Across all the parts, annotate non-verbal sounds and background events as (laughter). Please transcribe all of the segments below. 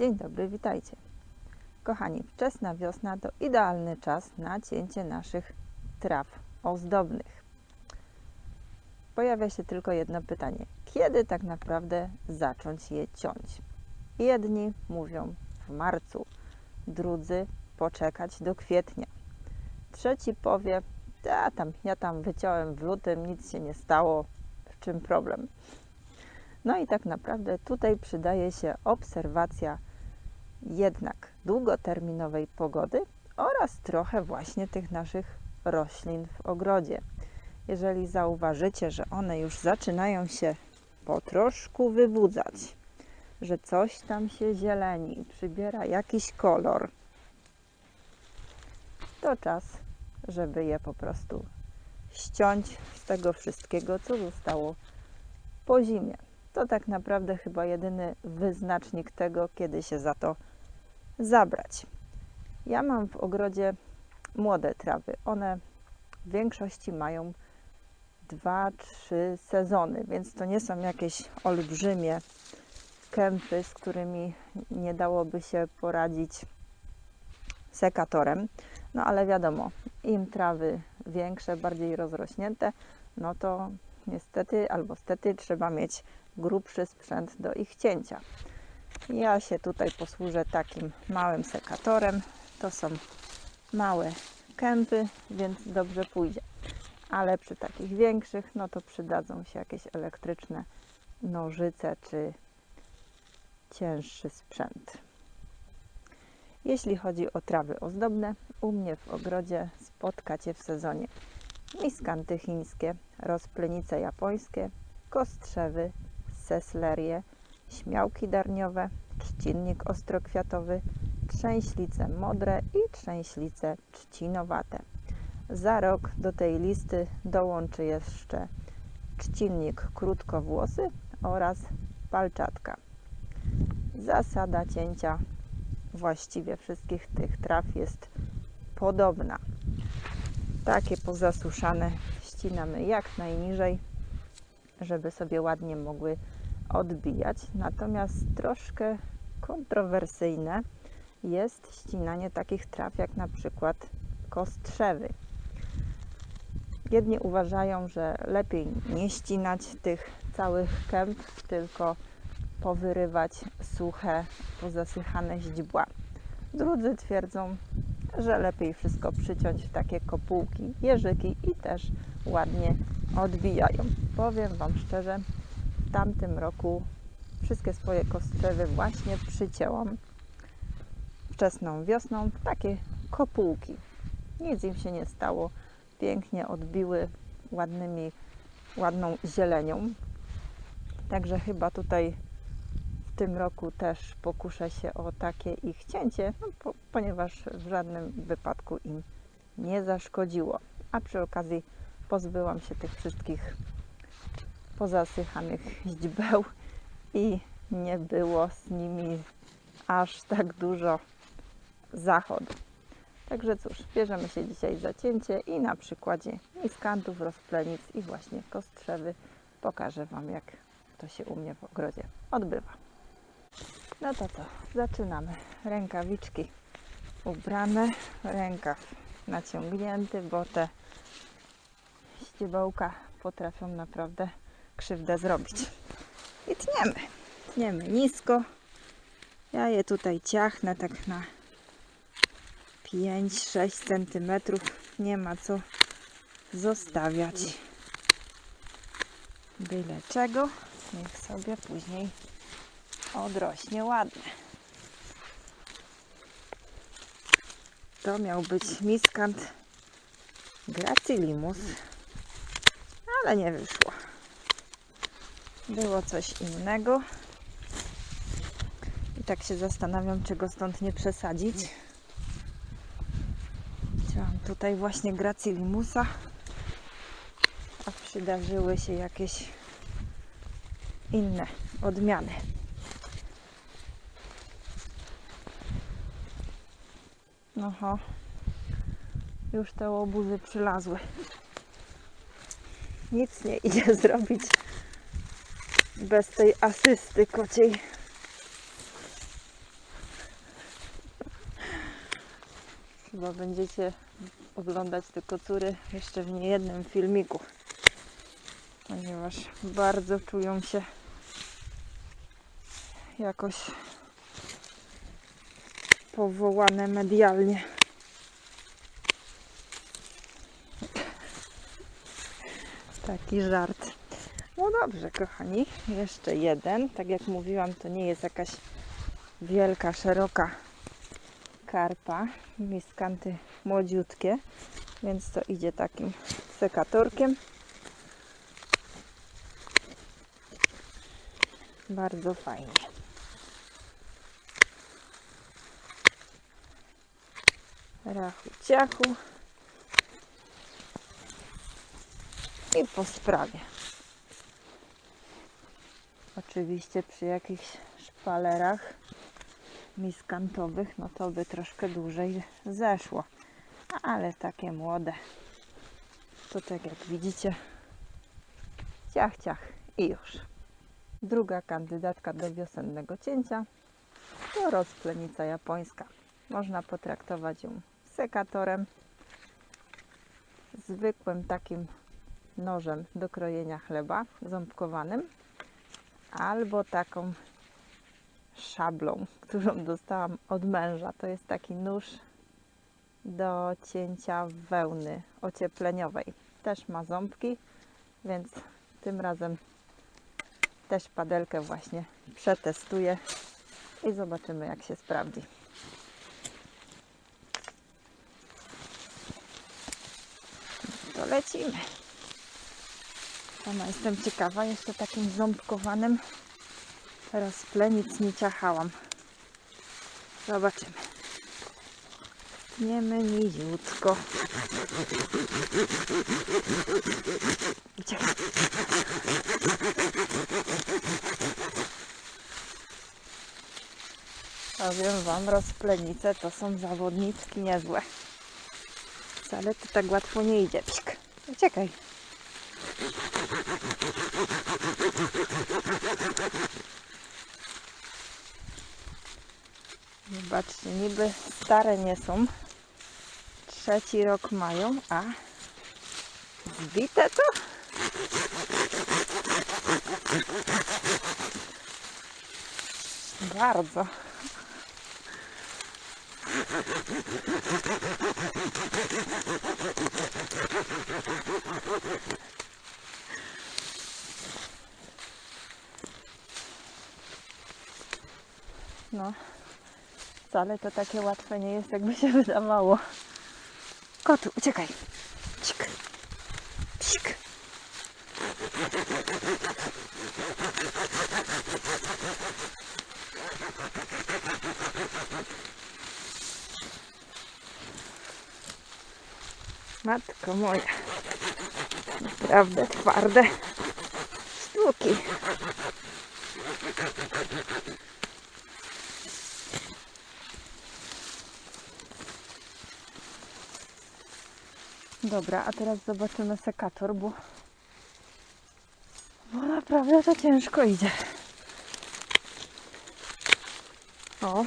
Dzień dobry, witajcie. Kochani, wczesna wiosna to idealny czas na cięcie naszych traw ozdobnych. Pojawia się tylko jedno pytanie: kiedy tak naprawdę zacząć je ciąć? Jedni mówią w marcu, drudzy poczekać do kwietnia. Trzeci powie: ja tam, ja tam wyciąłem w lutym, nic się nie stało, w czym problem? No i tak naprawdę tutaj przydaje się obserwacja jednak długoterminowej pogody oraz trochę właśnie tych naszych roślin w ogrodzie. Jeżeli zauważycie, że one już zaczynają się po troszku wybudzać, że coś tam się zieleni, przybiera jakiś kolor, to czas, żeby je po prostu ściąć z tego wszystkiego, co zostało po zimie. To tak naprawdę chyba jedyny wyznacznik tego, kiedy się za to zabrać. Ja mam w ogrodzie młode trawy. One w większości mają 2-3 sezony, więc to nie są jakieś olbrzymie kępy, z którymi nie dałoby się poradzić sekatorem. No ale wiadomo, im trawy większe, bardziej rozrośnięte, no to niestety albo stety trzeba mieć grubszy sprzęt do ich cięcia. Ja się tutaj posłużę takim małym sekatorem. To są małe kępy, więc dobrze pójdzie. Ale przy takich większych, no to przydadzą się jakieś elektryczne nożyce czy cięższy sprzęt. Jeśli chodzi o trawy ozdobne, u mnie w ogrodzie spotkacie w sezonie miskanty chińskie, rozplenice japońskie, kostrzewy, seslerie, śmiałki darniowe, trzcinnik ostrokwiatowy, trzęślice modre i trzęślice trzcinowate. Za rok do tej listy dołączy jeszcze trzcinnik krótkowłosy oraz palczatka. Zasada cięcia właściwie wszystkich tych traw jest podobna. Takie pozasuszane ścinamy jak najniżej, żeby sobie ładnie mogły odbijać. Natomiast troszkę kontrowersyjne jest ścinanie takich traw jak na przykład kostrzewy. Jedni uważają, że lepiej nie ścinać tych całych kęp, tylko powyrywać suche, pozasychane źdźbła. Drudzy twierdzą, że lepiej wszystko przyciąć w takie kopułki, jeżyki i też ładnie odbijają. Powiem Wam szczerze, w tamtym roku wszystkie swoje kostrzewy właśnie przycięłam wczesną wiosną w takie kopułki. Nic im się nie stało. Pięknie odbiły ładnymi, ładną zielenią. Także chyba tutaj w tym roku też pokuszę się o takie ich cięcie, no, po, ponieważ w żadnym wypadku im nie zaszkodziło. A przy okazji pozbyłam się tych wszystkich pozasychanych źdźbeł i nie było z nimi aż tak dużo zachodu. Także cóż, bierzemy się dzisiaj za cięcie i na przykładzie miskantów, rozplenic i właśnie kostrzewy pokażę Wam, jak to się u mnie w ogrodzie odbywa. No to co, zaczynamy. Rękawiczki ubrane, rękaw naciągnięty, bo te ściebełka potrafią naprawdę krzywdę zrobić. I tniemy. Tniemy nisko. Ja je tutaj ciachnę tak na 5-6 cm. Nie ma co zostawiać. Byle czego. Niech sobie później odrośnie ładnie. To miał być miskant gracilimus, ale nie wyszło było coś innego. I tak się zastanawiam, czy go stąd nie przesadzić. Chciałam tutaj właśnie gracilimusa, a przydarzyły się jakieś inne odmiany. Oho, już te obuzy przylazły. Nic nie idzie (laughs) zrobić bez tej asysty kociej. Chyba będziecie oglądać te kocury jeszcze w niejednym filmiku, ponieważ bardzo czują się jakoś powołane medialnie. Taki żart. No dobrze, kochani, jeszcze jeden. Tak jak mówiłam, to nie jest jakaś wielka, szeroka karpa. Miskanty młodziutkie, więc to idzie takim sekatorkiem. Bardzo fajnie. Rachu ciachu. I po sprawie. Oczywiście przy jakichś szpalerach miskantowych, no to by troszkę dłużej zeszło. Ale takie młode, to tak jak widzicie, ciach, ciach i już. Druga kandydatka do wiosennego cięcia to rozplenica japońska. Można potraktować ją sekatorem, zwykłym takim nożem do krojenia chleba ząbkowanym albo taką szablą, którą dostałam od męża. To jest taki nóż do cięcia wełny ociepleniowej. Też ma ząbki, więc tym razem też padelkę właśnie przetestuję i zobaczymy jak się sprawdzi. To lecimy. Sama jestem ciekawa, jeszcze takim ząbkowanym rozplenic nie ciachałam. Zobaczymy. Tniemy niziutko. Gdzie? Powiem Wam, rozplenice to są zawodniczki niezłe. Wcale to tak łatwo nie idzie. Psik. Uciekaj. Zobaczcie, niby stare nie są. Trzeci rok mają, a zbite to? Bardzo. No, wcale to takie łatwe nie jest, jakby się (laughs) wydawało. Kotu, uciekaj. Cik. Psik. Matko moja. Naprawdę twarde sztuki. Dobra, a teraz zobaczymy sekator, bo, bo naprawdę to ciężko idzie. O,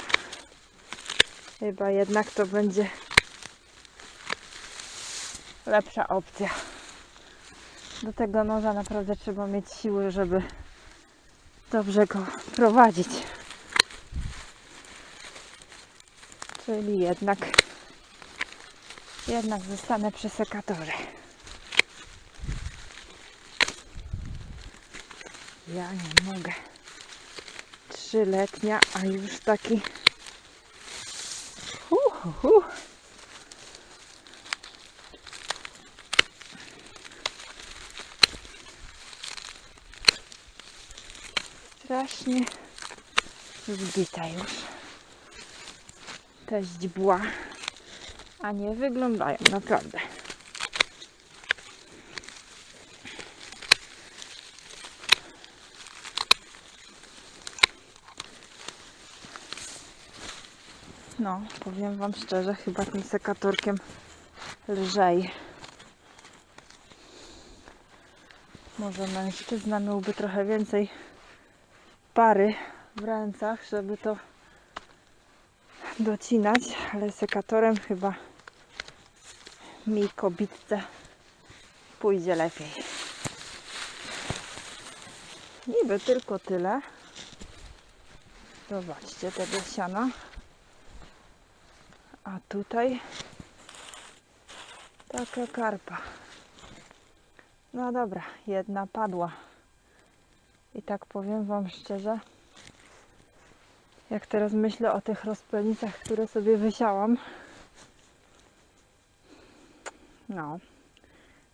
chyba jednak to będzie lepsza opcja. Do tego noża naprawdę trzeba mieć siły, żeby dobrze go prowadzić. Czyli jednak jednak zostanę przy sekatorze. Ja nie mogę. Trzyletnia, a już taki. Hu. Strasznie zbita już. Te źdźbła a nie wyglądają naprawdę. No, powiem Wam szczerze, chyba tym sekatorkiem lżej. Może mężczyzna miałby trochę więcej pary w rękach, żeby to docinać, ale sekatorem chyba mi kobitce pójdzie lepiej. Niby tylko tyle. Zobaczcie tego siana. A tutaj taka karpa. No dobra, jedna padła. I tak powiem Wam szczerze, jak teraz myślę o tych rozplenicach, które sobie wysiałam, no,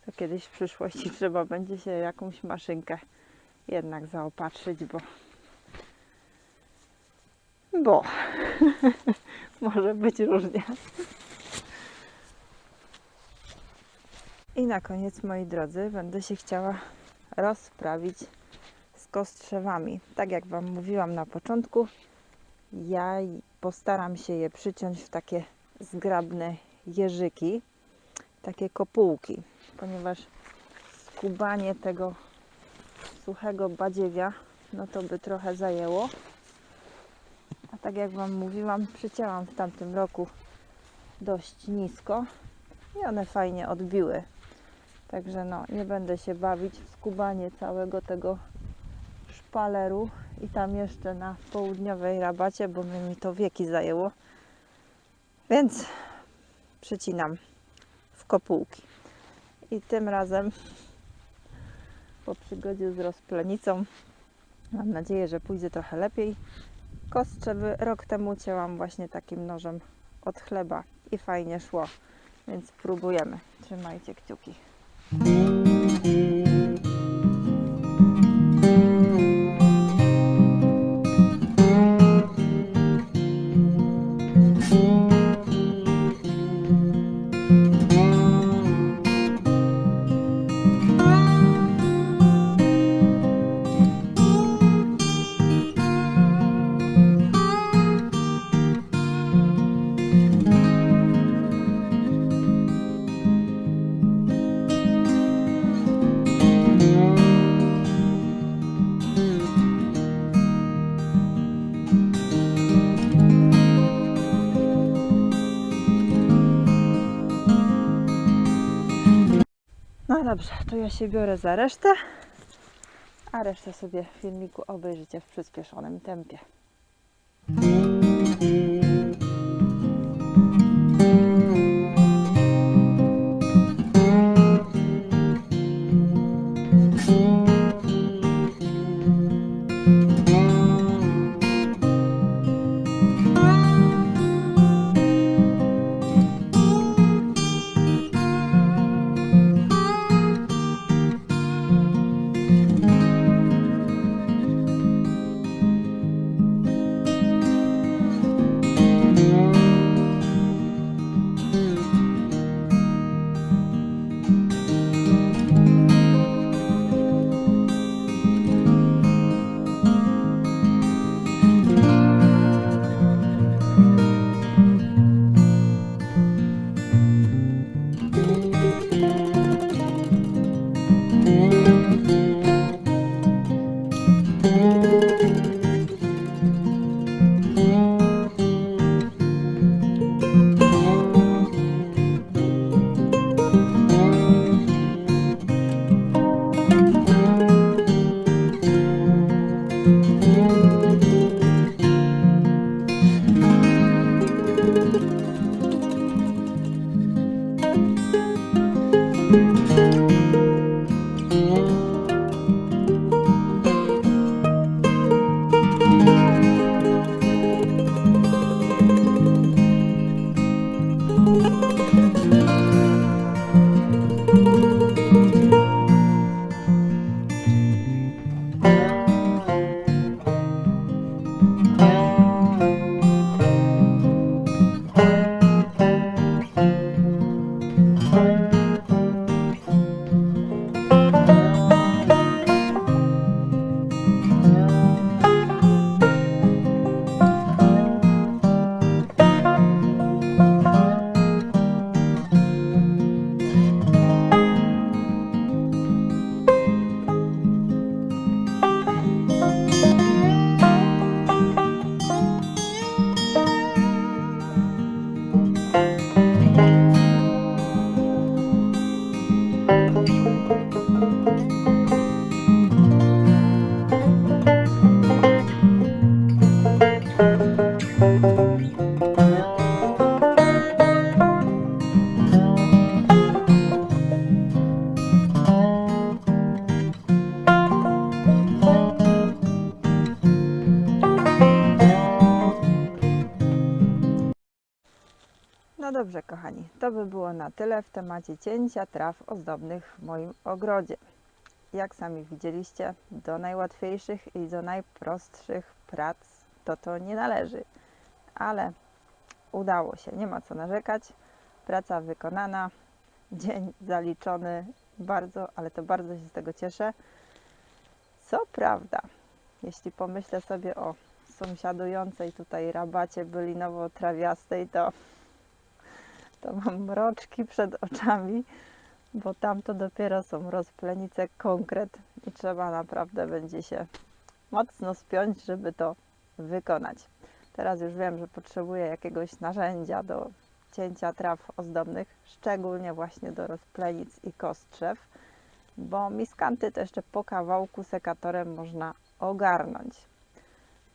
to kiedyś w przyszłości (laughs) trzeba będzie się jakąś maszynkę jednak zaopatrzyć, bo bo (laughs) może być różnie. I na koniec, moi drodzy, będę się chciała rozprawić z kostrzewami. Tak jak Wam mówiłam na początku, ja postaram się je przyciąć w takie zgrabne jeżyki, takie kopułki, ponieważ skubanie tego suchego badziewia, no to by trochę zajęło. A tak jak Wam mówiłam, przycięłam w tamtym roku dość nisko i one fajnie odbiły. Także no, nie będę się bawić w skubanie całego tego szpaleru i tam jeszcze na południowej rabacie, bo mi to wieki zajęło. Więc przycinam kopułki. I tym razem po przygodzie z rozplenicą mam nadzieję, że pójdzie trochę lepiej. Kostrzewy rok temu cięłam właśnie takim nożem od chleba i fajnie szło, więc próbujemy. Trzymajcie kciuki. Dobrze, to ja się biorę za resztę, a resztę sobie w filmiku obejrzycie w przyspieszonym tempie. No dobrze, kochani, to by było na tyle w temacie cięcia traw ozdobnych w moim ogrodzie. Jak sami widzieliście, do najłatwiejszych i do najprostszych prac to to nie należy, ale udało się, nie ma co narzekać. Praca wykonana, dzień zaliczony, bardzo, ale to bardzo się z tego cieszę. Co prawda, jeśli pomyślę sobie o sąsiadującej tutaj rabacie bylinowo-trawiastej, to, to mam mroczki przed oczami, bo tam to dopiero są rozplenice konkret i trzeba naprawdę będzie się mocno spiąć, żeby to wykonać. Teraz już wiem, że potrzebuję jakiegoś narzędzia do cięcia traw ozdobnych, szczególnie właśnie do rozplenic i kostrzew, bo miskanty to jeszcze po kawałku sekatorem można ogarnąć.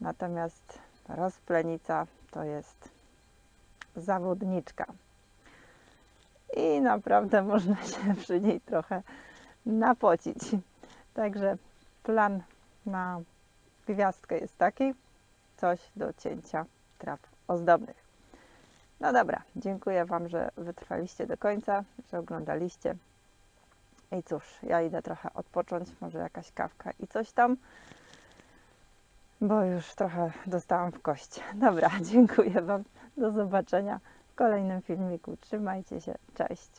Natomiast rozplenica to jest zawodniczka. Naprawdę można się przy niej trochę napocić. Także plan na gwiazdkę jest taki, coś do cięcia traw ozdobnych. No dobra, dziękuję Wam, że wytrwaliście do końca, że oglądaliście. I cóż, ja idę trochę odpocząć, może jakaś kawka i coś tam, bo już trochę dostałam w kość. Dobra, (laughs) dziękuję Wam. Do zobaczenia w kolejnym filmiku. Trzymajcie się. Cześć.